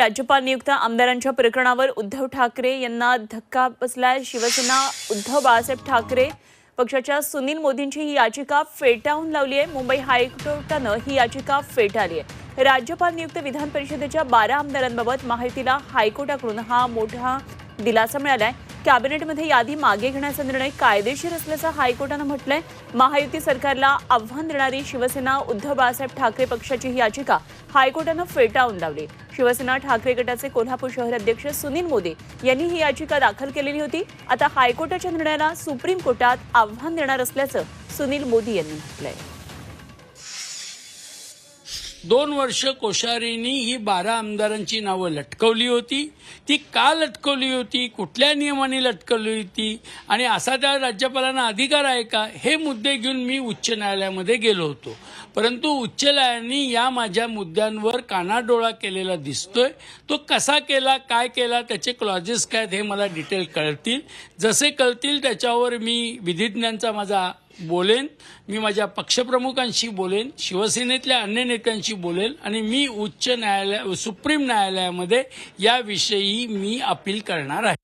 राज्यपाल नियुक्त आमदारांच्या प्रकरणावर उद्धव ठाकरे यांना धक्का बसलाय. शिवसेना उद्धव बाळासाहेब ठाकरे पक्षाच्या सुनील मोदींची ही याचिका फेटाळून लावली आहे. मुंबई हायकोर्टानं ही याचिका फेटाळली आहे. राज्यपाल नियुक्त विधान परिषदेच्या बारा आमदारांबाबत माहितीला हायकोर्टाकडून हा मोठा दिलासा मिळाला आहे कॅबिनेटमध्ये यादी मागे घेण्याचा निर्णय कायदेशीर असल्याचं हायकोर्टानं म्हटलंय. महायुती सरकारला आव्हान देणारी शिवसेना उद्धव बाळासाहेब ठाकरे पक्षाची ही याचिका हायकोर्टानं फेटाळून लावली. शिवसेना ठाकरे गटाचे कोल्हापूर शहर अध्यक्ष सुनील मोदी यांनी ही याचिका दाखल केलेली होती. आता हायकोर्टाच्या निर्णयाला सुप्रीम कोर्टात आव्हान देणार असल्याचं सुनील मोदी यांनी म्हटलंय. दोन वर्ष कोश्यारींनी ही बारा आमदारांची नावं लटकवली होती. ती का लटकवली होती? कुठल्या नियमाने लटकवली होती? आणि असा त्या राज्यपालांना अधिकार आहे का? हे मुद्दे घेऊन मी उच्च न्यायालयामध्ये गेलो होतो. परंतु उच्च न्यायालयाने या माझ्या मुद्द्यांवर कानाडोळा केलेला दिसतोय. तो कसा केला काय केला त्याचे क्लॉजेस काय आहेत हे मला डिटेल कळतील. जसे कळतील त्याच्यावर मी विधिज्ञांचा माझा बोलेन मी माझ्या पक्षप्रमुखांशी बोलेन शिवसेनेतल्या अन्य नेत्यांशी बोलेन आणि मी उच्च न्यायालय सुप्रीम न्यायालयामध्ये याविषयी मी अपील करणार आहे.